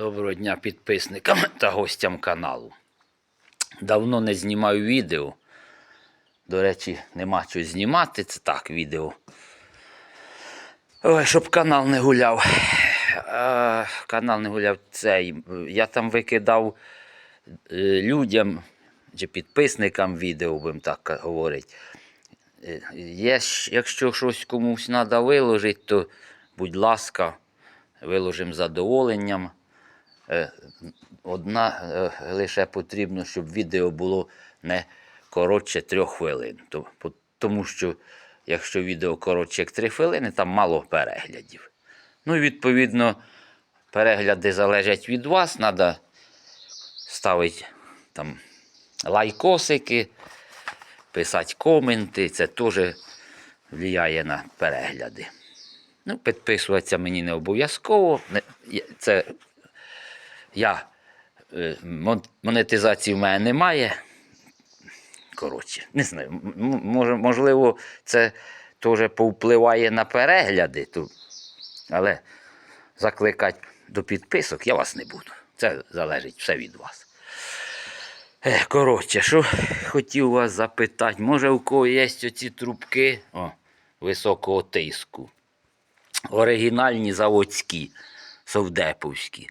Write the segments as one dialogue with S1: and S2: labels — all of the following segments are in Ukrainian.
S1: Доброго дня підписникам та гостям каналу. Давно не знімаю відео. До речі, нема чого знімати, це так відео. Ой, щоб канал не гуляв. А, канал не гуляв цей. Я там викидав е, людям чи підписникам відео, будемо так говорити. Е, Є, якщо щось комусь треба виложити, то будь ласка, виложимо задоволенням. Е, Одна е, лише потрібно, щоб відео було не коротше трьох хвилин. Тому що якщо відео коротше як три хвилини, там мало переглядів. Ну і відповідно, перегляди залежать від вас. Треба ставити там лайкосики, писати коменти. Це теж впливає на перегляди. Ну, підписуватися мені не обов'язково. Це я е, монетизації в мене немає. Коротше, не знаю. можливо, це теж повпливає на перегляди, то, але закликати до підписок я вас не буду. Це залежить все від вас. Е, Коротше, що хотів вас запитати, може у кого є оці трубки о, високого тиску? Оригінальні заводські, совдеповські.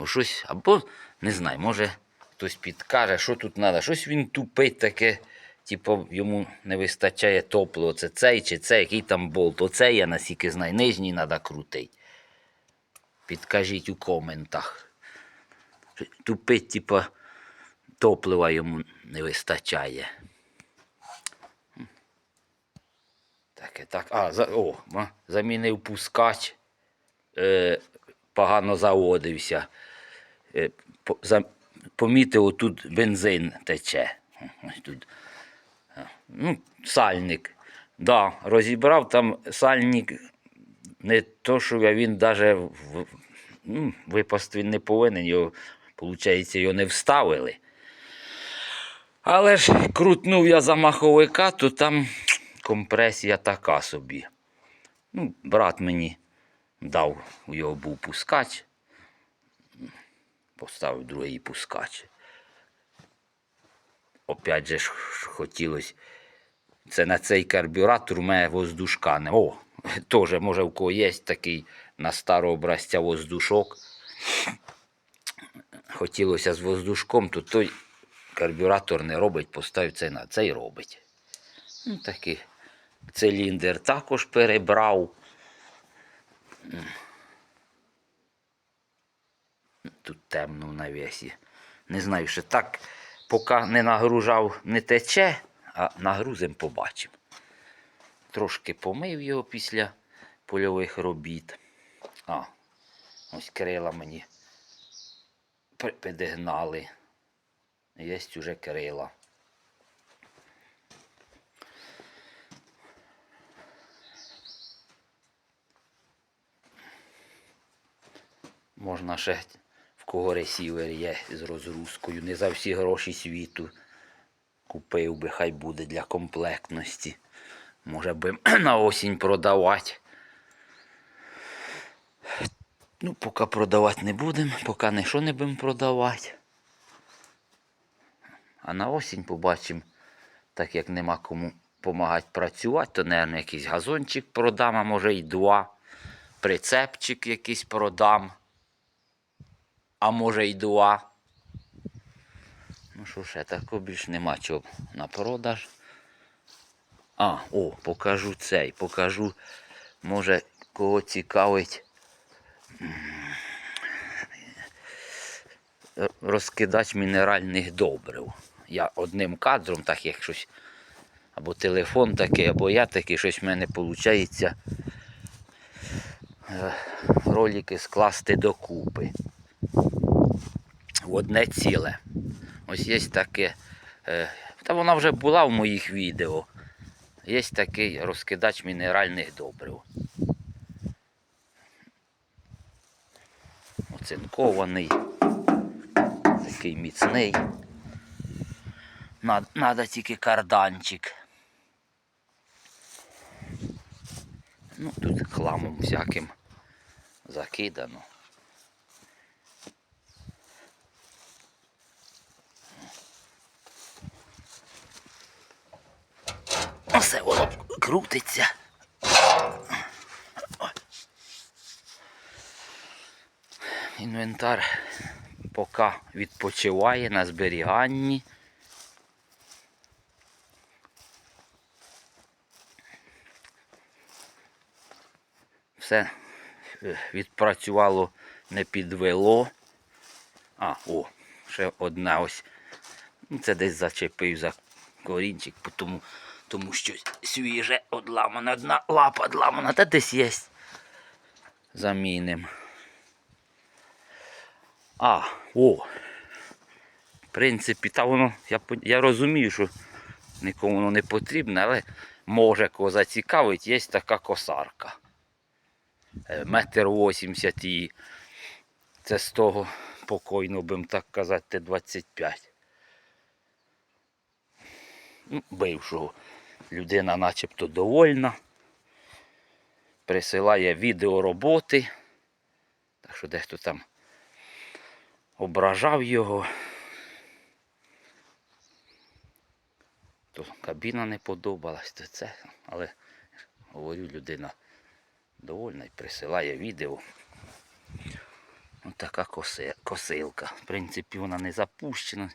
S1: Бо щось, або не знаю, може хтось підкаже, що тут треба. Щось він тупить таке, типу, йому не вистачає топлива. Це цей чи цей, який там болт. Оце я наскільки знаю, нижній треба крутити. Підкажіть у коментах. Тупить, типу, топлива йому не вистачає. Таке, так. А, за, о, замінив пускач. Е, погано заводився. Е, помітив, тут бензин тече. Тут. Ну, сальник. Да, розібрав там сальник. Не то, що він навіть в, ну, випасти він не повинен, його, виходить, його не вставили. Але ж крутнув я за маховика, то там компресія така собі. Ну, брат мені дав, у його був пускач. Поставив другий пускач. Опять же ж хотілося. Це на цей карбюратор у мене воздушка. О, теж, може, у кого є такий на старого образця воздушок. Хотілося з воздушком, то той карбюратор не робить, поставив цей на цей робить. Ну, такий циліндр також перебрав. Тут темно в навісі. Не знаю, що так, поки не нагружав, не тече, а нагрузим побачимо. Трошки помив його після польових робіт. А, ось крила мені підігнали. Є уже крила. Можна ще кого ресівер є з розгрузкою. Не за всі гроші світу. Купив би, хай буде для комплектності. Може би на осінь продавати. Ну, поки продавати не будемо, поки що не будемо продавати. А на осінь побачимо, так як нема кому допомагати працювати, то, мабуть, якийсь газончик продам, а може й два. Прицепчик якийсь продам. А може й два. Ну що ще, такого більш нема чого на продаж. А, о, покажу цей, покажу, може, кого цікавить. Розкидач мінеральних добрив. Я одним кадром, так як щось, або телефон такий, або я такий, щось в мене виходить ролики скласти докупи. Одне ціле. Ось є таке. е, Та вона вже була в моїх відео. Є такий розкидач мінеральних добрив. Оцинкований. Такий міцний. Над- Надо тільки карданчик. Ну, тут хламом всяким закидано. Крутиться. Інвентар поки відпочиває на зберіганні. Все е, відпрацювало, не підвело. А, о, ще одна ось. Це десь зачепив за корінчик, тому, тому що свіже одламана, одна лапа одламана, та десь є. Заміним. А, о. В принципі, та воно, я, я розумію, що нікому воно не потрібне, але може кого зацікавить, є така косарка. Е, Метр вісімдесят і це з того покойно, будемо так казати, Т-25. Ну, бившого. Людина начебто довольна. Присилає відео роботи. Так що дехто там ображав його. То кабіна не подобалась, то це. Але говорю, людина довольна і присилає відео. Ось така коси, косилка. В принципі, вона не запущена.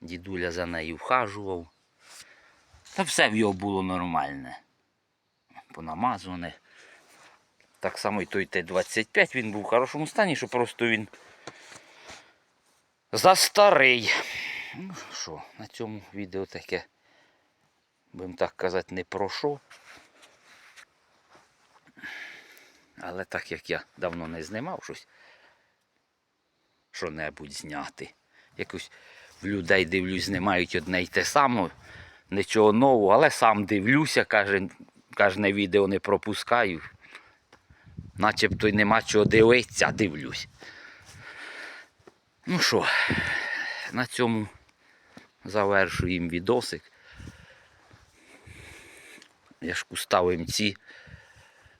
S1: Дідуля за нею вхажував. Та все в його було нормальне. Понамазане. Так само і той Т-25 він був в хорошому стані, що просто він застарий. Ну що, на цьому відео таке, будемо так казати, не про що. Але так як я давно не знімав щось, що-небудь зняти. Якось в людей дивлюсь, знімають одне й те саме, нічого нового, але сам дивлюся, каже, кожне відео не пропускаю. Начебто й нема чого дивитися, дивлюсь. Ну що, на цьому завершуємо відосик. Я ж ставимо ці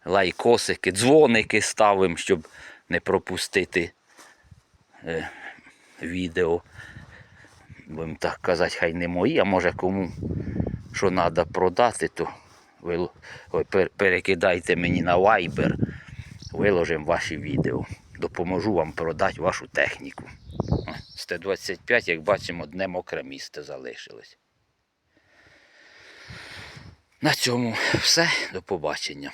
S1: лайкосики, дзвоники ставимо, щоб не пропустити е, відео. Будемо так казати, хай не мої, а може кому що треба продати, то ви ой, перекидайте мені на Viber, виложимо ваші відео. Допоможу вам продати вашу техніку. О, З Т-25, як бачимо, одне мокре місце залишилось. На цьому все. До побачення.